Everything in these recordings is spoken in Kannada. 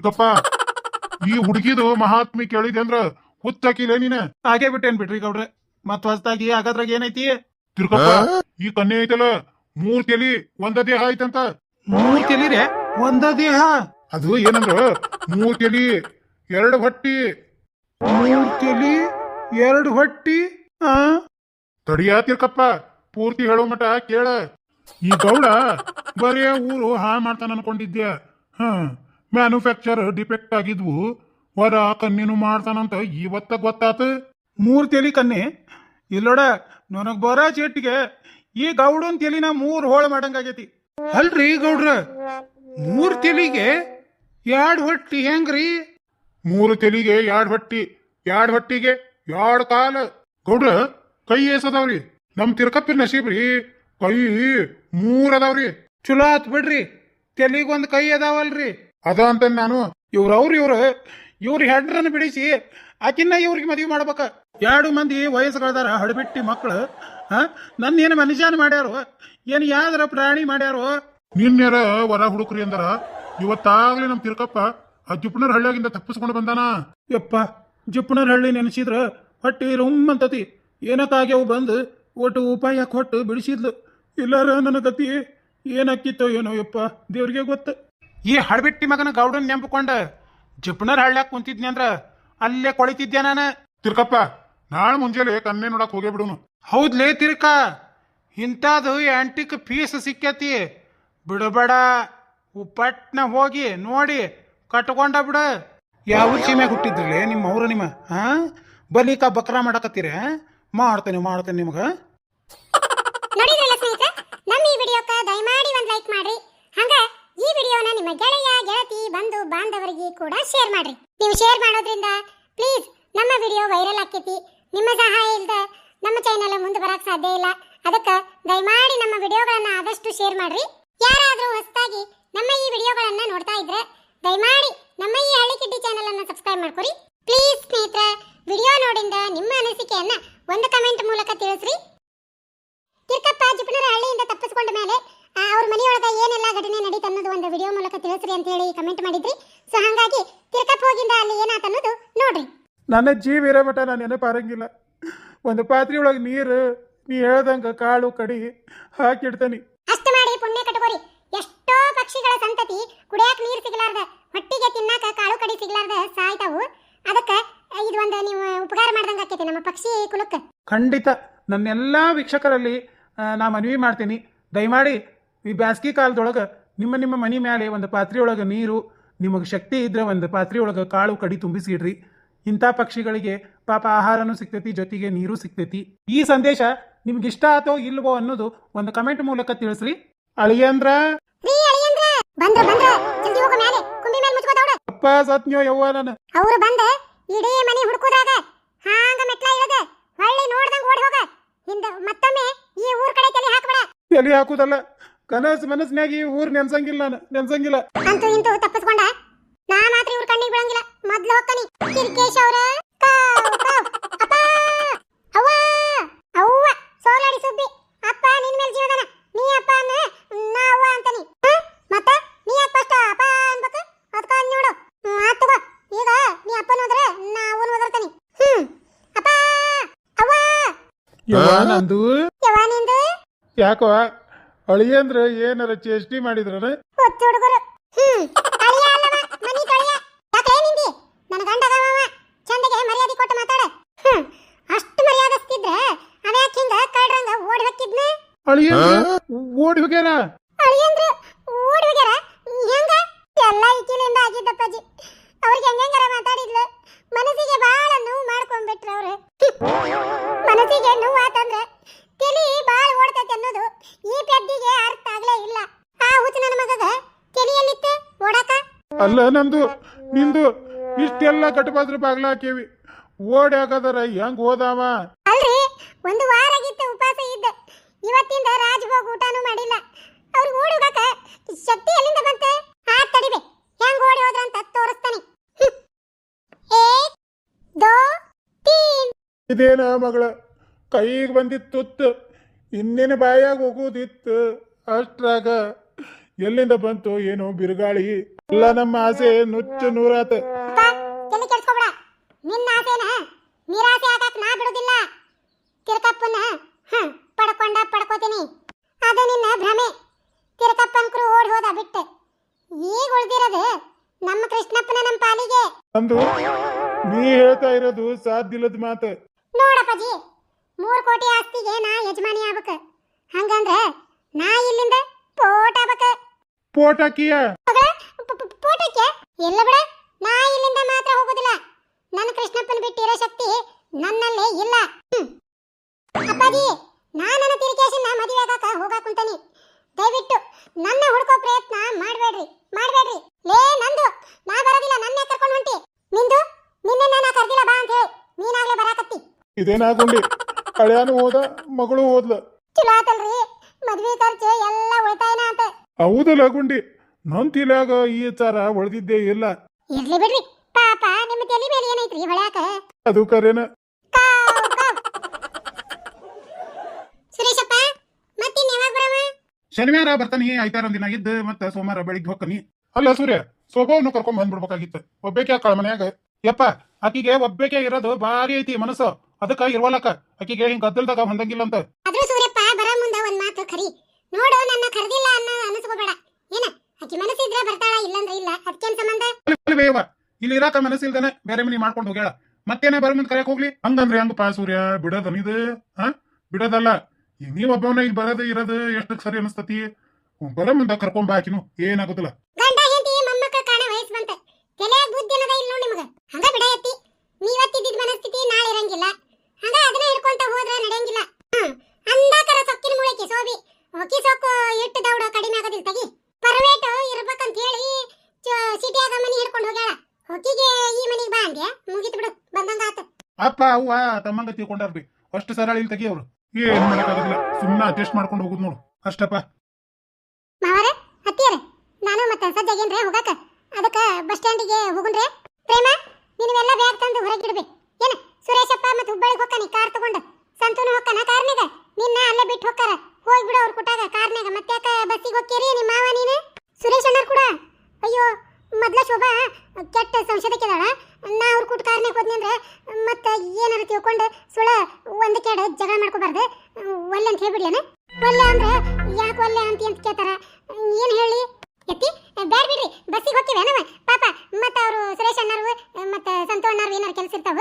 ತಿರ್ಕಪ್ಪ ಈ ಹುಡುಗಿದು ಮಹಾತ್ಮಿ ಕೇಳಿದೆ ಅಂದ್ರ ಹುಚ್ಚಾಕಿಲ್ಲ ನೀನ? ಹಾಗೆ ಬಿಟ್ಟೇನ್ ಬಿಡ್ರಿ ಗೌಡ್ರೆ. ಮತ್ ಹೊಸದಾಗಿ ಹಾಗಾದ್ರಾಗ ಏನೈತಿ? ತಿರ್ಕಪ್ಪ ಈ ಕನ್ಯೆ ಐತಲ್ಲ ಮೂರ್ ತೆಲಿ ಒಂದ ದೇಹ ಐತಂತ? ಮೂರ್ ತಿಳಿರೆ ಒಂದ ದೇಹ? ಅದು ಏನಂದ್ರ ಮೂರ್ ತೆಲಿ ಎರಡು ಹೊಟ್ಟಿ. ಮೂರ್ ತೆಲಿ ಎರಡು ಹೊಟ್ಟಿ? ಆ? ತಡಿಯ ತಿರ್ಕಪ್ಪ ಪೂರ್ತಿ ಹೇಳೋ ಮಟ ಕೇಳ. ಈ ಗೌಡ ಬರೇ ಊರು ಹಾ ಮಾಡ್ತಾನ ಅನ್ಕೊಂಡಿದ್ದೆ ಹ ಮ್ಯಾನುಫ್ಯಾಕ್ಚರ್ ಡಿಫೆಕ್ಟ್ ಆಗಿದ್ವು. ಹೊರ ಕನ್ನಿನು ಮಾಡ್ತಾನಂತ ಇವತ್ತ ಗೊತ್ತಾತ. ಮೂರ್ ತೆಲಿ ಕನ್ನೆ ಇಲ್ಲೋಡ, ನನಗ್ ಬರ ಚೇಟ್ಗೆ ಈ ಗೌಡನ್ ತೆಲಿನ ಮೂರು ಹೋಳ ಮಾಡಂಗಾಗೈತಿ. ಅಲ್ರಿ ಗೌಡ್ರ? ಮೂರ್ ತೆಲಿಗೆ ಎರಡ್ ಹೊಟ್ಟಿ ಹೆಂಗ್ರಿ? ಮೂರು ತೆಲಿಗೆ ಎರಡ್ ಹೊಟ್ಟಿ ಎರಡ್ ಹೊಟ್ಟಿಗೆ ಎರಡ್ ಕಾಲ? ಗೌಡ್ರ, ಕೈ ಏಸದವ್ರಿ. ನಮ್ ತಿರ್ಕಪ್ಪಿನ ನಸೀಬ್ರಿ ಕೈ ಮೂರ್ ಅದಾವ್ರಿ. ಚಲೋ ಆತ್ ಬಿಡ್ರಿ. ತೆಲಿಗೊಂದ್ ಕೈ ಅದಾವಲ್ರಿ. ಅದ ಅಂತ ನಾನು ಇವ್ರ ಅವ್ರ ಇವ್ರ ಇವ್ರ ಹೆಡ್ರನ್ನ ಬಿಡಿಸಿ ಆಕಿನ್ನ ಇವ್ರಿಗೆ ಮದುವೆ ಮಾಡ್ಬೇಕ. ಎರಡು ಮಂದಿ ವಯಸ್ಸುಗಳದಾರ ಹಡಬಿಟ್ಟಿ ಮಕ್ಳು ಹಾ ನನ್ನ ಏನು ಮನುಷ್ಯನ ಮಾಡ್ಯಾರು ಏನು ಯಾವ್ದಾರ ಪ್ರಾಣಿ ಮಾಡ್ಯಾರು. ನಿನ್ನೆರ ವರ ಹುಡುಕ್ರಿ ಅಂದರ ಇವತ್ತಾಗ್ಲಿ ನಮ್ ತಿರ್ಕಪ್ಪ ಆ ಜುಪ್ನರ್ ಹಳ್ಳಿಯಾಗಿಂದ ತಪ್ಪಿಸ್ಕೊಂಡು ಬಂದಾನ. ಯಪ್ಪ ಜುಪ್ನರ್ ಹಳ್ಳಿ ನೆನೆಸಿದ್ರ ಹೊಟ್ಟಿ ರುಮ್ಮಂತತಿ ಏನಕ್ಕಾಗ್ಯವು ಬಂದು ಒಟ್ಟು ಉಪಾಯ ಕೊಟ್ಟು ಬಿಡಿಸಿದ್ಲು. ಇಲ್ಲಾರ ನನ್ನ ಗತಿ ಏನಕ್ಕಿತ್ತೋ ಏನೋ ಯಪ್ಪ ದೇವ್ರಿಗೆ ಗೊತ್ತ. ಈ ಹಡಬಿಟ್ಟಿ ಮಗನ ಗೌಡನ್ ನೆಂಪುಕೊಂಡ ಜಪ್ನರ್ ಹಳ್ಳ್ಯಾಕ್ ಕುಂತಿದ್ನಿ ಅಂದ್ರ ಅಲ್ಲೇ ಕೊಳಿತಿದ್ದೆ ನಾನು? ತಿರ್ಕಪ್ಪ ನಾಳೆ ಮುಂಜಾನೆ ಕನ್ನೆ ನೋಡಕ್ ಹೋಗೇ ಬಿಡುನು. ಹೌದ್ಲೇ ತಿರ್ಕ. ಇಂಥದ್ದು ಆಂಟಿಕ್ ಪೀಸ್ ಸಿಕ್ಕತಿ. ಬಿಡಬೇಡ. ಉಪ್ಪಟ್ನ ಹೋಗಿ ನೋಡಿ ಕಟ್ಕೊಂಡ ಬಿಡ. ಯಾವ ಸೀಮೆ ಹುಟ್ಟಿದ್ರಿ ನಿಮ್ಮ ಅವ್ರ ನಿಮ್ಮ? ಹಾ ಬಲಿಕ ಬಕ್ರ ಮಾಡಕತ್ತೀರ? ಮಾಡ್ತೇನೆ ಮಾಡ್ತೇನೆ ನಿಮ್ಗೆ. ನೋಡಿದ್ರಲ್ಲ ಸ್ನೇಹಿತರೆ ನಮ್ಮ ಈ ವಿಡಿಯೋಕ್ಕ ದಯಮಾಡಿ ಒಂದು ಲೈಕ್ ಮಾಡ್ರಿ. ವಿಡಿಯೋನ ನಿಮ್ಮ ಗೆಳೆಯ, ಗೆಳತಿ, ಬಂಧು, ಬಾಂಧವರಿಗೆ ಕೂಡ ಶೇರ್ ಮಾಡ್ರಿ. ನೀವು ಶೇರ್ ಮಾಡೋದ್ರಿಂದ ಪ್ಲೀಸ್ ನಮ್ಮ ವಿಡಿಯೋ ವೈರಲ್ ಆಕ್ಕೇತಿ ನಿಮ್ಮ ಸಹಾಯ ಇಲ್ದ ನಮ್ಮ ಚಾನೆಲ್ ಮುಂದೆ ಬರಕ್ ಸಾಧ್ಯ ಇಲ್ಲ. ಅದಕ್ಕೆ ದಯಮಾಡಿ ನಮ್ಮ ವಿಡಿಯೋಗಳನ್ನ ಆದಷ್ಟು ಶೇರ್ ಮಾಡ್ರಿ. ಯಾರಾದರೂ ಹೊಸದಾಗಿ ನಮ್ಮ ಈ ವಿಡಿಯೋಗಳನ್ನ ನೋಡ್ತಾ ಇದ್ರೆ ದಯಮಾಡಿ ನಮ್ಮ ಈ ಹಳ್ಳಿ ಕಿಡ್ಡಿ ಚಾನೆಲ್ ಅನ್ನ ಸಬ್ಸ್ಕ್ರೈಬ್ ಮಾಡ್ಕೊರಿ ಪ್ಲೀಸ್ ಸ್ನೇಹಿತರೆ ವಿಡಿಯೋ ನೋಡಿಂದ ನಿಮ್ಮ ಅನಿಸಿಕೆಯನ್ನ ಒಂದು ಕಮೆಂಟ್ ಮೂಲಕ ತಿಳಿಸ್ರಿ ತಿರ್ಕಪ್ಪ ಜಿಪುಣರ ಹಳ್ಳಿಯಿಂದ ತಪ್ಪಿಸಿಕೊಂಡ ಮೇಲೆ ಆ, ಅವ್ರ ಮನೆಯೊಳಗ ಏನೆಲ್ಲ ಘಟನೆ ನಡೀತು ಅನ್ನೋದು ಒಂದು ವಿಡಿಯೋ ಮೂಲಕ ತಿಳಿಸ್ರಿ ಅಂತ ಹೇಳಿ ಕಮೆಂಟ್ ಮಾಡಿದ್ರಿ ಸೊ ಹಾಗಾಗಿ ತಿರ್ಕಪ್ಪ ಹೋಗಿಂದ ಅಲ್ಲಿ ಏನಾತ ಅನ್ನೋದು ನೋಡ್ರಿ ನನ್ನ ಜೀವ ಇರೋ ಮಟ ನಾನು ನೆನಪಾರಂಗಿಲ್ಲ ಒಂದು ಪಾತ್ರೆ ಒಳಗೆ ನೀರು ನೀ ಹೇಳ್ದಂಗೆ ಕಾಳು ಕಡಿ ಹಾಕಿಡ್ತಾನೆ. ಅಷ್ಟು ಮಾಡಿ ಪುಣ್ಯ ಕಟ್ಕೋರಿ. ಎಷ್ಟೋ ಪಕ್ಷಿಗಳ ಸಂತತಿ ಕುಡಿಯಾಕ ನೀರು ಸಿಗಲಾರ್ದ ಹೊಟ್ಟಿಗೆ ತಿನ್ನಾಕ ಕಾಳು ಕಡಿ ಸಿಗಲಾರ್ದ ಸಾಯ್ತಾವು. ಅದಕ್ಕೆ ಇದು ಒಂದು ನೀವು ಉಪಕಾರ ಮಾಡ್ದಂಗ ಆಕೈತಿ ನಮ್ಮ ಪಕ್ಷಿ ಕುಲಕ್ಕೆ. ಖಂಡಿತ. ನನ್ನೆಲ್ಲ ವೀಕ್ಷಕರಲ್ಲಿ ಆ, ನಾ ಮನವಿ ಮಾಡ್ತೀನಿ. ದಯಮಾಡಿ ಈ ಬ್ಯಾಸ್ಗಿ ಕಾಲದೊಳಗೆ ನಿಮ್ಮ ನಿಮ್ಮ ಮನೆ ಮೇಲೆ ಒಂದು ಪಾತ್ರೆ ಒಳಗೆ ನೀರು ನಿಮಗೆ ಶಕ್ತಿ ಇದ್ರೆ ಒಂದು ಪಾತ್ರೆ ಒಳಗೆ ಕಾಳು ಕಡಿ ತುಂಬಿಸಿಡ್ರಿ. ಇಂಥ ಪಕ್ಷಿಗಳಿಗೆ ಪಾಪ ಆಹಾರನೂ ಸಿಗ್ತೈತಿ ಜೊತೆಗೆ ನೀರು ಸಿಗ್ತೈತಿ. ಈ ಸಂದೇಶ ನಿಮ್ಗೆ ಇಷ್ಟ ಆತೋ ಇಲ್ವೋ ಅನ್ನೋದು ಒಂದು ಕಮೆಂಟ್ ಮೂಲಕ ತಿಳಿಸ್ರಿ. ಅಳಿಯಂದ್ರ? ಅಪ್ಪ ಸತ್ನ್ಯೋ ಯವ್ವ ನಾನು ಅವ್ರು ಬಂದ ಇಡೀ ಮನೆ ಹುಡುಕುದಾಗ ಹಾಂಗ ಮೆಟ್ಲ ಇಳದ. ಹೊಳ್ಳಿ ನೋಡ್ದಂಗ ಓಡಿ ಹೋಗ. ಹಿಂದ ಮತ್ತೊಮ್ಮೆ ಈ ಊರ್ ಕಡೆ ತಲೆ ಹಾಕ್ಬೇಡ. ತಲೆ ಹಾಕುದಲ್ಲ. ಕನಸು ಮನಸ್ಸಿನಾಗ ಈ ಊರ್ ನೆನ್ಸಂಗಿಲ್ಲ ನಾನು. ನೆನ್ಸಂಗಿಲ್ಲ. ಅಂತೂ ಇಂತೂ ತಪ್ಪಿಸ್ಕೊಂಡ ಕಣ್ಣಿಗೆ ಬೀಳಂಗಿಲ್ಲ ಮೊದ್ಲು ಹೋಗ್ತಾನಿ ಕಿರ್ಕೇಶ್ ಅವ್ರ. ಕಾವ್ ಕಾವ್ ಅಪ್ಪ. ಅವ್ವ. ಅವ್ವ. ಸೋಲಾಡಿ ಸುಬ್ಬಿ ಅಪ್ಪ ನಿನ್ ಮೇಲೆ ಜೀವದಾನ ನೀ ಅಪ್ಪ ಅನ್ನ ನಾ ಅವ್ವ ಅಂತಾನಿ ಹ? ಮತ್ತ ನೀ ಯಾಕೆ ಫಸ್ಟ್ ಅಪ್ಪ ಅನ್ಬೇಕು ಅದಕ್ಕ ಅಂದ್ ನೋಡು ಹ್ಮ್, ಆತ್ ತಗೋ ಈಗ ನೀ ಅಪ್ಪನ ಹೋದ್ರೆ ನಾ ಅವನು ಹೋದರ್ತಾನಿ ಹ್ಮ್ ಅಪ್ಪ ಅವ್ವ ಯವ್ವ ನಂದು ಯವ್ವ ನಿಂದು ಯಾಕೋ ಅಳಿಯಂದ್ರ ಏನಾರ ಚೇಷ್ಟಿ ಮಾಡಿದ್ರ ಹೊತ್ತು ಹುಡುಗರು ಹ್ಮ್ ಅಳಿಯ ಅಲ್ಲವ ಮನಿ ತೊಳೆಯ ಯಾಕೆ ನಿಂದಿ ನನ್ನ ಗಂಡ ಅದಾವ ಚಂದಗೆ ಮರ್ಯಾದೆ ಕೊಟ್ಟು ಮಾತಾಡ ಹ್ಮ್ ಅಷ್ಟು ಮರ್ಯಾದಸ್ತಿದ್ರ ಅವ್ಯಾಕ್ ಹಿಂಗ ಕಳ್ರಂಗ ಓಡಿ ಹೊಕ್ಕಿದ್ನ ಅಳಿಯಂದ್ರ ಓಡಿ ಹೋಗ್ಯಾರ ಅಳಿಯಂದ್ರ ಓಡಿ ಹೋಗ್ಯಾರ? ಹೆಂಗ? ಎಲ್ಲ ಇಕ್ಕಿಲಿಂದ ಆಗಿದ್ದಪ್ಪಾಜಿ ಅವ್ರಿಗೆ ಹೆಂಗಾರ ಮಾತಾಡಿದ್ಲು? ಮನಸ್ಸಿಗೆ ಬಹಳ ನೋವು ಮಾಡ್ಕೊಂಡ್ಬಿಟ್ರು ಅವ್ರು. ಮನಸ್ಸಿಗೆ ನೋವು ಆತಂದ್ರ ತಲಿ ಬಾಳ ಓಡ್ತೈತೆ ಅನ್ನೋದು ಈ ಪೆದ್ದಿಗೆ ಅರ್ಥ ಆಗ್ಲೇ ಇಲ್ಲ. ಆ ಹುಚ್ಚ ನನ್ನ ಮಗಗ ತಲಿಯಲ್ಲಿತ್ತೆ? ಓಡಾಕ? ಅಲ್ಲ ನಂದು ನಿಂದು ಇಷ್ಟೆಲ್ಲ ಕಟಪಾತ್ರ ಬಾಗ್ಲ ಹಾಕೇವಿ. ಓಡಿ ಹಾಕದಾರ ಹೆಂಗ್ ಹೋದಾವ? ಅಲ್ರಿ ಒಂದು ವಾರ ಆಗಿತ್ತು ಉಪವಾಸ ಇದ್ದ. ಇವತ್ತಿಂದ ರಾಜ್ಭೋಗ್ ಊಟನೂ ಮಾಡಿಲ್ಲ. ಅವ್ರಿಗೆ ಓಡಿ ಹೋಗಾಕ ಶಕ್ತಿ ಎಲ್ಲಿಂದ ಬಂತೆ? ಆ ತಡಿಬೆ ಹೆಂಗ್ ಓಡಿ ಹೋದ್ರ ಅಂತ ತೋರಿಸ್ತಾನೆ. ಹ್ಮ್. ಇದೇನ ಮಗಳ? ಕೈಗೆ ಬಂದಿತ್ತು ತುತ್ತು ಇನ್ನೇನು ಬಾಯಾಗ ಹೋಗೋದಿತ್ತು? ಅಷ್ಟ್ರಾಗ ಎಲ್ಲಿಂದ ಬಂತು ಏನು ಬಿರುಗಾಳಿ. ಎಲ್ಲ ನಮ್ಮ ಆಸೆ ನುಚ್ಚು ನೂರಾತ. ನಿನ್ನ ಆಸೆನ ನಿರಾಸೆ ಆಗಕ್ ನಾ ಬಿಡುದಿಲ್ಲ. ತಿರ್ಕಪ್ಪನ ಹ ಪಡ್ಕೊಂಡ ಪಡ್ಕೋತೀನಿ. ಅದು ನಿನ್ನ ಭ್ರಮೆ. ತಿರುಕಪ್ಪಂಕರು ಓಡ್ ಹೋದ ಬಿಟ್ಟು. ಈಗ ಉಳ್ದಿರೋದು ನಮ್ಮ ಕೃಷ್ಣಪ್ಪನ ನಮ್ಮ ಪಾಲಿಗೆ. ಅಂದು ನೀ ಹೇಳ್ತಾ ಇರೋದು ಸಾಧ್ಯಲ್ಲದ ಮಾತು. ನೋಡಪ್ಪಾಜಿ ಮೂರು ಕೋಟಿ ಆಸ್ತಿಗೆ ನಾ ಯಜಮಾನಿ ಆಗ್ಬೇಕು. ಹಂಗಂದ್ರೆ ನಾ ಇಲ್ಲಿಂದ ಪೋಟಾಬೇಕ ಆಗ್ಬೇಕ. ಪೋಟಾಕಿಯ ಪೋಟಕ್ಕೆ ಎಲ್ಲ ಬಿಡ ನಾ ಇಲ್ಲಿಂದ ಮಾತ್ರ ಹೋಗೋದಿಲ್ಲ. ನನ್ನ ಕೃಷ್ಣಪ್ಪನ ಬಿಟ್ಟಿರೋ ಶಕ್ತಿ ನನ್ನಲ್ಲೇ ಇಲ್ಲ. ಅಪ್ಪಾಜಿ ನಾ ನನ್ನ ತಿರುಕೇಶನ್ನ ಮದುವೆ ಆಗಾಕ ಹೋಗಾಕ್ ಕುಂತಾನಿ. ದಯವಿಟ್ಟು ನನ್ನ ಹುಡ್ಕೋ ಪ್ರಯತ್ನ ಮಾಡಬೇಡ್ರಿ ಮಾಡಬೇಡ್ರಿ. ಲೇ ನಂದು ನಾ ಬರೋದಿಲ್ಲ ನನ್ನೇ ಕರ್ಕೊಂಡು ಹೊಂಟಿ. ನಿಂದು ನಿನ್ನೆ ನಾ ಕರ್ದಿಲ್ಲ ಬಾ ಅಂತ ಹೇಳಿ ನೀನಾಗ್ಲೇ ಬರಾಕತ್ತಿ. ಇದೇನಾಗುಂಡಿ ಹಳ್ಯಾನು ಹೋದ ಮಗಳು ಹೋದ್ಲ. ಚಲೋ ಆತಲ್ರಿ. ಮದ್ವೆ ಖರ್ಚು ಎಲ್ಲ ಉಳಿತಾಯನ ಅಂತ ಹೌದಲ್ಲ ಗುಂಡಿ? ನನ್ ತಿಲಾಗ ಈ ಚಾರ ಉಳ್ದಿದ್ದೇ ಇಲ್ಲ. ಇರ್ಲಿ ಬಿಡ್ರಿ. ಪಾಪ ನಿಮ್ಮ ತಲೆ ಮೇಲೆ ಏನೈತ್ರಿ ಹೊಳ್ಯಾಕ? ಅದು ಕರೆನ ಕಾವ್, ಕಾವ್. ಸುರೇಶಪ್ಪ ಮತ್ತಿನ್ ಯಾವಾಗ ಬರವ ಶನಿವಾರ ಬರ್ತಾನಿ ಐತಾರ ದಿನ ಇದ್ದು ಮತ್ತೆ ಸೋಮವಾರ ಬೆಳಿಗ್ಗೆ ಹೋಗ್ತಾನಿ ಅಲ್ಲ ಸೂರ್ಯ ಸೊಗೋನು ಕರ್ಕೊಂಡ್ ಬಂದ್ಬಿಡ್ಬೇಕಾಗಿತ್ತು. ಒಬ್ಬೇಕೆ ಆಕಳ ಮನ್ಯಾಗ ಯಪ್ಪ ಆಕಿಗೆ ಒಬ್ಬೇಕೆ ಇರೋದು ಭಾರಿ ಐತಿ ಮನಸ್ಸು. ಅದಕ್ಕ ಇರ್ವಲಕ ಆಕಿಗೆ ಹಿಂಗ ಗದ್ದಲ್ದಾಗ ಹೊಂದಂಗಿಲ್ಲ ಅಂತ. ಆದ್ರೂ ಸೂರ್ಯಪ್ಪ ಬರ ಮುಂದ ಒಂದ್ ಮಾತು ಖರಿ. ನೋಡು ನನ್ನ ಕರೆದಿಲ್ಲ ಅನ್ನೋ ಅನಿಸ್ಕೋಬೇಡ ಏನ ಆಕಿ ಮನಸ್ಸಿದ್ರೆ ಬರ್ತಾಳ ಇಲ್ಲಂದ್ರ ಇಲ್ಲ. ಅದಕ್ಕೇನ್ ಸಂಬಂಧ? ಇಲ್ಲಿ ಇರಾಕ ಮನಸ್ಸಿಲ್ದನೆ ಬೇರೆ ಮನಿ ಮಾಡ್ಕೊಂಡು ಹೋಗ್ಯಾಳ. ಮತ್ತೇನ ಬರ ಮುಂದ್ ಕರೆಯಕ್ ಹೋಗ್ಲಿ? ಹಂಗಂದ್ರೆ ಹಂಗಪ್ಪ ಸೂರ್ಯ ಬಿಡೋದನ್ ಇದು ಹಾ ಬಿಡೋದಲ್ಲ. ಈಗ ನೀವ್ ಒಬ್ಬವನ್ನ ಇಲ್ಲಿ ಬರೋದು ಇರೋದು ಎಷ್ಟು ಸರಿ ಅನಿಸ್ತತಿ ಬರ ಮುಂದ ಕರ್ಕೊಂಡ್ ಬಾಕಿನು ಏನಾಗುದಿಲ್ಲ. ಗಂಡ ಹೆಂಡತಿ ಮೊಮ್ಮಕ್ಕಳ ಕಾಣ ವಯಸ್ಸು ಬಂತ. ತಲೆಯಾಗ ಬುದ್ಧಿ ಅನ್ನದ ಇಲ್ಲ ನೋಡಿ ನಿಮಗ. ಹಂಗ ಬಿಡ ಎತ್ತಿ ನೀವತ್ತಿದ್ದ ಮನಸ್ಥಿತಿ ನಾಳೆ ಇರಂಗಿಲ್ಲ. ಹಂಗ ಅದನ್ನ ಹಿಡ್ಕೊಂತ ಹೋದ್ರ ನಡೆಯಂಗಿಲ್ಲ. ಅಂದಾಕರ ಸೊಕ್ಕಿನ ಮೂಳಕ್ಕೆ ಸೋಬಿ. ಹೊಕ್ಕಿ ಸೊಕ್ಕು ಇಟ್ಟು ದೌಡ ಕಡಿಮೆ ಆಗೋದಿಲ್ಲ ತಗಿ. ಪರ್ವೇಟ್ ಇರ್ಬೇಕಂತ ಹೇಳಿ ಸಿಟಿಯಾಗ ಮನಿ ಹಿಡ್ಕೊಂಡು ಹೋಗ್ಯಾಳ. ಹೊಕ್ಕಿಗೆ ಈ ಮನಿಗೆ ಬಾ ಅಂದ್ಯ? ಮುಗಿತು ಬಿಡು. ಬಂದಂಗ ಆತ. ಅಪ್ಪ ಅವ್ವ ತಮ್ಮಂಗ ತಿಳ್ಕೊಂಡಾರ್ರಿ. ಅಷ್ಟು ಸರಳ ಇಲ್ಲಿ ತೆಗಿ ಅವ್ರು. ಏನ್ ಮಾಡಕ್ಕಾಗಲ್ಲ ಸುಮ್ಮನೆ ಅಡ್ಜಸ್ಟ್ ಮಾಡ್ಕೊಂಡು ಹೋಗುದು ನೋಡು. ಅಷ್ಟಪ್ಪ. ಮಾವರ, ಅತ್ತಿಯರೆ, ನಾನು ಮತ್ತೆ ಸಜ್ಜಾಗೇನ್ರೆ ಹೋಗಾಕ? ಅದಕ್ಕ ಬಸ್ ಸ್ಟ್ಯಾಂಡಿಗೆ ಹೋಗುಣ್ರೆ? ಪ್ರೇಮ ನೀವೆಲ್ಲ ಬ್ಯಾಗ್ ತಂದು ಹೊರಗಿಡ್ಬಿ ಏನ, ಸುರೇಶಪ್ಪ ಮತ್ತೆ ಹುಬ್ಬಳ್ಳಿಗೆ ಹೋಗ್ತಾನೆ ಕಾರ್ ತಗೊಂಡು? ಸಂತೂನು ಹೋಗ್ತಾನ ಕಾರ್ನಾಗ ನಿನ್ನ ಅಲ್ಲೇ ಬಿಟ್ಟು ಹೋಗ್ತಾರ ಹೋಗ್ಬಿಡು ಅವ್ರ ಕುಟಾಗ ಕಾರ್ನಾಗ ಮತ್ತೆ ಬಸ್ಸಿಗೆ ಹೋಗ್ತೀರಿ ನಿಮ್ಮ ಮಾವ ನೀನು? ಸುರೇಶ್ ಕೂಡ? ಅಯ್ಯೋ ಮೊದ್ಲ ಶೋಭಾ, ಕೆಟ್ಟ ಸಂಶಯದಕ್ಕಿದಾಳ ನಾ ಅವ್ರ ಕುಟ್ ಕಾರ್ನಾಗ ಹೋದ್ನಂದ್ರೆ ಮತ್ತೆ ಏನಾರ ತಿಳ್ಕೊಂಡು ಸುಳ ಒಂದು ಕೆಡ ಜಗಳ ಮಾಡ್ಕೋಬಾರ್ದು. ಒಲ್ಲೆ ಅಂತ ಹೇಳ್ಬಿಡ್ಲೇನ ಒಲ್ಲೆ ಅಂದ್ರೆ ಯಾಕೆ ಒಲ್ಲೆ ಅಂತ ಅಂತ ಕೇಳ್ತಾರ? ಏನು ಹೇಳಿ. ಎತ್ತಿ ಬೇಡ ಬಿಡ್ರಿ, ಬಸ್ಸಿಗೆ ಹೋಗ್ತೀವಿ ಏನವ ಪಾಪ ಮತ್ತ ಅವರು ಸುರೇಶ್ ಅಣ್ಣರು ಮತ್ತ ಸಂತು ಅಣ್ಣರು ಏನಾರು ಕೆಲಸ ಇರ್ತಾವ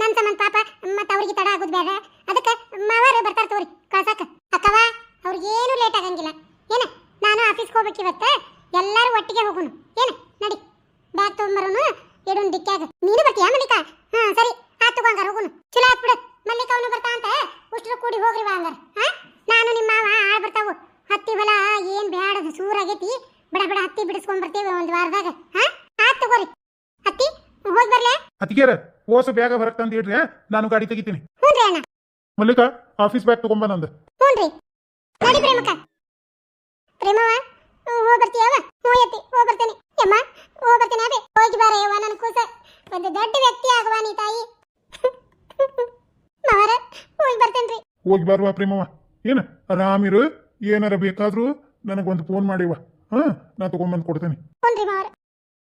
ನನ್ ಸಂಬಂಧ ಪಾಪ ಮತ್ತ ಅವ್ರಿಗೆ ತಡ ಆಗೋದು ಬೇಡ ಅದಕ್ಕೆ ಮಾವಾರು ಬರ್ತಾರ ತೋರಿ ಕಳ್ಸಾಕ ಅಕ್ಕವ ಅವ್ರಿಗೇನು ಲೇಟ್ ಆಗಂಗಿಲ್ಲ ಏನ ನಾನು ಆಫೀಸ್ಗೆ ಹೋಗ್ಬೇಕು ಇವತ್ತ ಎಲ್ಲರೂ ಒಟ್ಟಿಗೆ ಹೋಗೋಣ ಏನ ನಡಿ ಬ್ಯಾಗ್ ತಗೊಂಬರೋನು ದಿಕ್ಕಾಗ ನೀನು ಬರ್ತೀಯಾ ಮಲ್ಲಿಕಾ? ಹಾ ಸರಿ. ಆತ್ ತಗೋ ಹಂಗಾರ ಹೋಗುನು. ಚಲೋ ಆತ್ ಬಿಡು. ಮಲ್ಲಿಕಾ ಅವನು ಬರ್ತಾ ಅಂತ? ಉಷ್ಟ್ರು ಕೂಡಿ ಹೋಗ್ರಿ ಬಾ ಹಂಗಾರ. ಹಾ ನಾನು ನಿಮ್ಮ ಮಾವ ಆಳ್ ಬರ್ತಾವು. ಹತ್ತಿ ಬಲ ಏನ್ ಬ್ಯಾಡದು ಸೂರಾಗೈತಿ. ಬಡ ಬಡ ಹತ್ತಿ ಬಿಡಿಸ್ಕೊಂಡ್ ಬರ್ತೇವೆ ಒಂದ್ ವಾರದಾಗ. ಹಾ ಆತ್ ತಗೋರಿ. ಹತ್ತಿ ಹೋಗಿ ಬರ್ಲೆ. ಅತ್ತಿಗೆರ ಓಸು ಬ್ಯಾಗ ಹೊರಗೆ ತಂದು ಇಡ್ರಿ ನಾನು ಗಾಡಿ ತೆಗಿತೀನಿ. ಹ್ಞೂನ್ರಿ ಅಣ್ಣ. ಮಲ್ಲಿಕಾ ಆಫೀಸ್ ಬ್ಯಾಗ್ ತಗೊಂಬ ನಂದು. ಹ್ಞೂನ್ರಿ ನಡಿ ಪ್ರೇಮಕ್ಕ ಪ್ರೇಮವ ಹೋಗಿ ಬರ್ತೀಯವ ಹ್ಞೂ ಎತ್ತಿ ಹೋಗಿ ಬರ್ತೇನೆ ಯಮ್ಮ ಹೋಗಿ ಬರ್ತೇನೆ ಅಬೆ ಹೋಗಿ ಬಾರ ಯವ್ವ ನನ್ನ ಕೂಸ ಒಂದು ದೊಡ್ಡ ವ್ಯಕ್ತಿ ಆಗುವ ನೀ ತಾಯಿ ಮಾವರ ಹೋಗಿ ಬರ್ತೇನ್ರಿ ಹೋಗಿ ಬರುವ ಪ್ರೇಮವ್ವ. ಏನ? ಆರಾಮಿರು? ಏನಾರ ಬೇಕಾದ್ರೂ ನನಗೊಂದು ಫೋನ್ ಮಾಡಿವ ಹಾ? ನಾ ತಗೊಂಬಂದು ಕೊಡ್ತೇನೆ.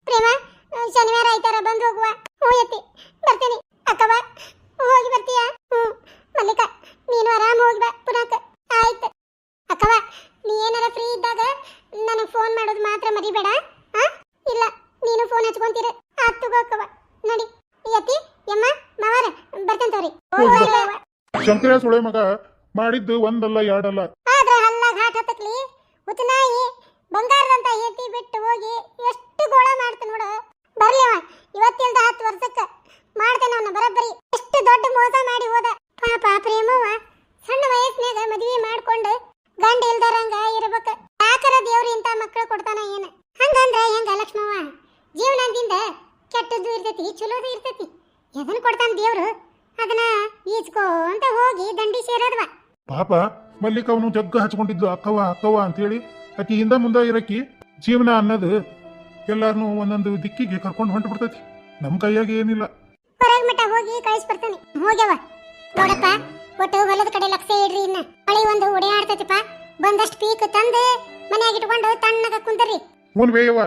ಪ್ರೇಮ, ಶನಿವಾರ ಆಯ್ತಾರ, ಬಂದು ಹೋಗುವ. ಹ್ಞೂ ಬರ್ತೇನೆ. ಅಕ್ಕವ ಹೋಗಿ ಬರ್ತೀಯಾ ಹ್ಞೂ ಮಲ್ಲಿಕ ನೀನು ಆರಾಮ ಹೋಗಿ ಬಾ ಪುನಃ ಆಯ್ತು ಅಕ್ಕವ ನೀ ಏನಾರ ಫ್ರೀ ಇದ್ದಾಗ ನನಗೆ ಫೋನ್ ಮಾಡೋದು ಮಾತ್ರ ಮರಿಬೇಡ ಹಾ ಇಲ್ಲ ನೀನು ಫೋನ್ ಹಚ್ಕೊಂತೀರ ಆತ್ ತಗೋ ಅಕ್ಕವ ನಡಿ ಯತಿ ಯಮ್ಮ ಮಾವಾರ ಬರ್ತೇನೆ ತೋರಿ ಶಂಕರ ಸುಳೆ ಮಗ ಮಾಡಿದ್ದು ಒಂದಲ್ಲ, ಎರಡಲ್ಲ. ಆದ್ರೆ ಹಲ್ಲ ಘಾಟ್ ಹತ್ತಕ್ಲಿ ಉತ್ತನಾಯಿ ಬಂಗಾರದಂತ ಹೇತಿ ಬಿಟ್ಟು ಹೋಗಿ ಎಷ್ಟು ಗೋಳ ಮಾಡ್ತ ನೋಡು. ಬರ್ಲಿ ಅವ ಇವತ್ತಿಲ್ದ ಹತ್ತು ವರ್ಷಕ್ಕೆ ಮಾಡ್ತೇನೆ ಅವನ ಬರಬ್ಬರಿ. ಎಷ್ಟು ದೊಡ್ಡ ಮೋಸ ಮಾಡಿ ಹೋದ. ಪಾಪ ಪ್ರೇಮವ್ವ ಸಣ್ಣ ವಯಸ್ಸಿನಾಗ ಮದ್ವಿ ಮಾಡ್ಕೊಂಡು ಗಂಡ ಇಲ್ದಾರಂಗ ಇರ್ಬೇಕ. ಯಾಕರ ದೇವ್ರು ಇಂಥ ಮಕ್ಕಳು ಕೊಡ್ತಾನ ಏನ? ಹಂಗಂದ್ರ ಹೆಂಗ ಲಕ್ಷ್ಮವ್ವ? ಜೀವನದಿಂದ ಕೆಟ್ಟದ್ದು ಇರ್ತೈತಿ, ಚಲೋದು ಇರ್ತೈತಿ. ಎದನ್ ಕೊಡ್ತಾನ ದೇವ್ರು? ಅದನ್ನ ಈಚ್ಕೋ ಅಂತ ಹೋಗಿ ದಂಡಿ ಸೇರದ್ವ. ಪಾಪ ಮಲ್ಲಿಕ ಅವನು ಜಗ್ಗ ಹಚ್ಕೊಂಡಿದ್ದು ಅಕ್ಕವ ಅಕ್ಕವ ಅಂತೇಳಿ ಆಕಿ ಹಿಂದ ಮುಂದೆ ಇರಕ್ಕಿ ಜೀವನ ಅನ್ನೋದು ಎಲ್ಲಾರನು ಒಂದೊಂದು ದಿಕ್ಕಿಗೆ ಕರ್ಕೊಂಡು ಹೊಂಟು ಬಿಡ್ತೈತಿ. ನಮ್ಮ ಕೈಯಾಗ ಏನಿಲ್ಲ. ಹೊರಗ್ ಮಠ ಹೋಗಿ ಕಳಿಸ್ ಬರ್ತಾನೆ ಹೋಗ್ಯವ. ನೋಡಪ್ಪ ಒಟ್ಟು ಹೊಲದ ಕಡೆ ಲಕ್ಷ ಇಡ್ರಿ ಇನ್ನ. ಮಳಿ ಒಂದು ಓಡಾಡ್ತೈತಿಪ್ಪ ಬಂದಷ್ಟು ಪೀಕ್ ತಂದು ಮನೆ ಮನ್ಯಾಗ ಇಟ್ಕೊಂಡು ತಣ್ಣಗ ಕುಂದರಿ. ಹ್ಞೂ ಬೇಯವ್ವ.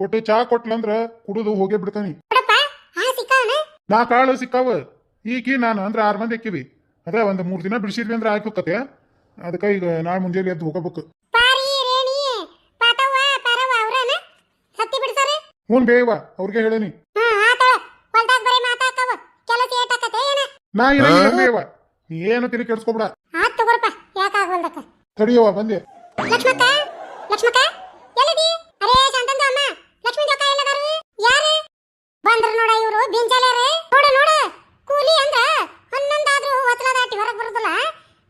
ಒಟ್ಟು ಚಾ ಕೊಟ್ಲಂದ್ರ ಕುಡಿದು ಹೋಗೇ ಬಿಡ್ತಾನೆ. ನೋಡಪ್ಪ ಹಾ ಸಿಕ್ಕಾವನ ನಾ ಕಾಳು ಸಿಕ್ಕಾವ. ಈಕಿ ನಾನು ಅಂದ್ರೆ ಆರು ಮಂದಿ ಹಾಕಿವಿ ಅದೇ ಒಂದು ಮೂರು ದಿನ ಬಿಡಿಸಿದ್ವಿ ಅಂದ್ರೆ ಆಯ್ತು ಕತೆ. ಅದಕ್ಕೆ ಈಗ ನಾಳೆ ಮುಂಜಾನೆ ಎದ್ದು ಹೋಗಬೇಕು. ಪಾರಿ ರೇಣಿ ಪಾತವ್ವ ಪಾರವ್ವ ಅವ್ರನ? ಹತ್ತಿ ಬಿಡ್ತಾರೆ ಹ್ಞೂ ಬೇಯವ್ವ ಅವ್ರಿಗೆ ಹೇಳೇನಿ. ಹಾ ಆತಳ ಹೊಲ್ದಾಗ ಬರೀ ಮಾತಾಕವ ಕೆಲಸ ಏಟಾಕತೆ ಏನ? ನಾ ಇರಂಗಿಲ್ಲ ಬೇವ ನೀ ಏನು ತಿಳಿ ಕೆಡ್ಸ್ಕೊಬಿಡ. ತಡಿಯವ್ವ ಬಂದೆ. ಲಕ್ಷ್ಮಕ್ಕ ಲಕ್ಷ್ಮಕ್ಕ ಎಲ್ಲಿದಿ? ಅರೇ ಶಾಂತಂದ ಅಮ್ಮ. ಲಕ್ಷ್ಮೀ ಜೋಕ ಎಲ್ಲದಾರು ಯಾರು? ಬಂದ್ರ ನೋಡ ಇವರು ಬಿಂಚಾಲ್ಯಾರ ನೋಡು ನೋಡ. ಕೂಲಿ ಅಂದ್ರ ಹನ್ನೊಂದಾದ್ರೂ ಹೊತ್ತಲ ದಾಟಿ ಹೊರಗೆ ಬರುದಿಲ್ಲ.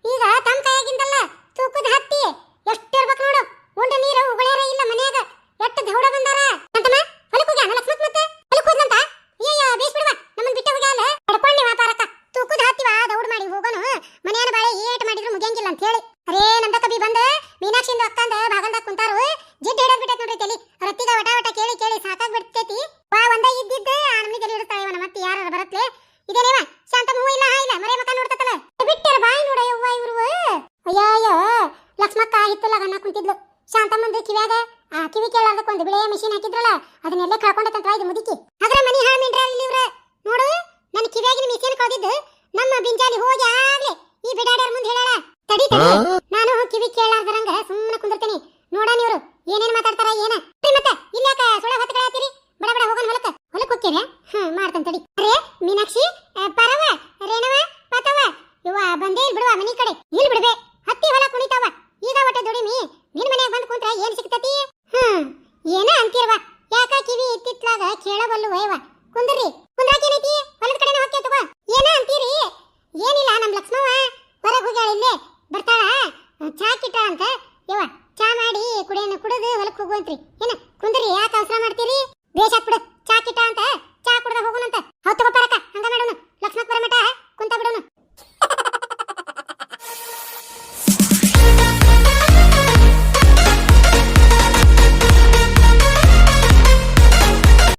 ಈಗ ತಮ್ಮ ಕೈಯಾಗಿಂದಲ್ಲ ತೂಕದ ಹತ್ತಿ ಎಷ್ಟಿರ್ಬೇಕು ನೋಡು. ಉಂಡ ನೀರು ಉಗುಳ್ಯಾರ ಇಲ್ಲ ಮನ್ಯಾಗ ಎಟ್ಟು ದೌಡ ಬಂದಾರ ಅಂತಮ್ಮ ಹೊಲಕ್ ಹೋಗ್ಯಾನ ಲಕ್ಷ್ಮಕ್ ಮತ್ತೆ ಹೊಲಕ್ ಹೋದ್ನಂತ ಅಯ್ಯಯ್ಯ ಬೇಸ್ ಬಿಡುವ ನಮ್ಮನ್ ಬಿಟ್ಟ ಹೋಗ್ಯಾಲ ಪಡ್ಕೊಂಡಿ ವ್ಯಾಪಾರಕ್ಕ ತೂಕದ ಹತ್ತಿವ ದೌಡ್ ಮಾಡಿ ಹೋಗೋನು ಮನೆಯನ ಬಾಳೆ ಏಟ್ ಮಾಡಿದ್ರು ಮುಗಿಯಂಗಿಲ್ಲ ಅಂತ ಹೇಳಿ ಅರೇ ನಮ್ದ ಕಬಿ ಬಂದ ಮೀನಾಕ್ಷಿಂದು ಅಕ್ಕಂದ ಬಾಗಲ್ದಾಗ ಕುಂತಾರು ಜಿಡ್ ಹಿಡದ್ ಬಿಟ್ಟೈತ್ ನೋಡ್ರಿ ತಲಿ ರತ್ತಿಗ ವಟ ವಟ ಕೇಳಿ ಕೇಳಿ ಸಾಕಾಗ್ ಬಿಡ್ತೈತಿ ವಾ ಒಂದ ಇದ್ದಿದ್ದ ಆ ನಮ್ನಿ ತಲಿ ಇಡ್ತಾಳ ಇವನ ಮತ್ತೆ ಯಾರ ಬರತ್ಲೆ ಇದೇನೇವ ಶಾಂತ ಹೂ ಇಲ್ಲ ಹಾ ಇಲ್ಲ ಮರೆ ಮಕ್ಕ ನೋಡ್ತತಲ್ಲ ಬಿಟ್ಟರ ಬಾಯಿ ನೋಡ ಯವ್ವ ಇವ್ರು ಅಯ್ಯಯ್ಯೋ ಹಿತ್ತಲ ಗನ್ನ ಕುಂತಿದ್ಲು. ಶಾಂತಮ್ಮಂದು ಕಿವ್ಯಾಗ? ಆ ಕಿವಿ ಕೇಳೋದಕ್ಕೆ ಒಂದು ಬಿಳೆಯ ಮಿಷಿನ್ ಹಾಕಿದ್ರಲ್ಲ ಅದನ್ನೆಲ್ಲ ಕಳ್ಕೊಂಡತಂತ ಇದು ಮುದುಕಿ. ಅದ್ರ ಮನಿ ಹಾ ಮಿಂಡ್ರ ಇಲ್ಲಿ ಇವ್ರ? ನೋಡು ನನ್ನ ಕಿವ್ಯಾಗಿನ ಮಿಷಿನ್ ಕಳೆದಿದ್ದು ನಮ್ಮ ಬಿಂಜಾಲಿ ಹೋಗಿ ಆಗ್ಲಿ ಈ ಬಿಡಾಡ್ಯಾರ ಮುಂದೆ ಹೇಳಾ ತಡಿ ತಡಿ. ನಾನು ಕಿವಿ ಕೇಳಾರ್ದರಂಗ ಸುಮ್ಮನೆ ಕುಂದಿರ್ತೀನಿ. ನೋಡಣ ಇವ್ರು ಏನೇನ್ ಮಾತಾಡ್ತಾರ ಏನ? ಮತ್ತೆ ಇಲ್ಯಾಕ ಸುಳ ಹೊತ್ತಗಳಾತಿರಿ ಬಡ ಬಡ ಹೋಗೋಣ ಹೊಲಕ್ಕ ಹೊಲಕ್ಕೆ ಹೋಗ್ತೀರಾ ಹಾ ಮಾಡ್ತಾನೆ ತಡಿ ಅರೇ ಮೀನಾಕ್ಷಿ ಆ, ಪರವ ರೇಣವ ಪತವ ಇವ ಬಂದೇ ಇಲ್ಲಿ ಬಿಡುವ ಮನಿ ಕಡೆ ಇಲ್ಲಿ ಬಿಡ್ಬೆ ಹತ್ತಿ ಹೊಲ ಕುಣಿತಾವ ಈಗ ಒಟ್ಟೆ ದುಡಿಮಿ ನಿನ್ ಮನ್ಯಾಗ ಬಂದ್ ಕುಂತ್ರ ಏನ್ ಸಿಗ್ತತಿ ಹ್ಮ್ ಏನ ಅಂತೀರ್ವ ಯಾಕ ಕಿವಿ ಇತ್ತಿತ್ಲಾಗ ಕೇಳಬಲ್ಲು ವಯವ ಕುಂದ್ರಿ ಕುಂದ್ರಾಕ ಏನೈತಿ ಹೊಲದ ಕಡೆನ ಹೋಗ್ತೇ ತಗೋ ಏನ ಅಂತೀರಿ ಏನಿಲ್ಲ ನಮ್ ಲಕ್ಷ್ಮವ್ವ ಹೊರಗ್ ಹೋಗ್ಯಾಳ ಇಲ್ಲೇ ಬರ್ತಾಳ ಚಾ ಕಿಟ್ಟ ಅಂತ. ಯವ್ವ ಚಾ ಮಾಡಿ ಕುಡಿಯೋಣ ಕುಡಿದು ಹೊಲಕ್ಕೆ ಹೋಗುವಂತ್ರಿ.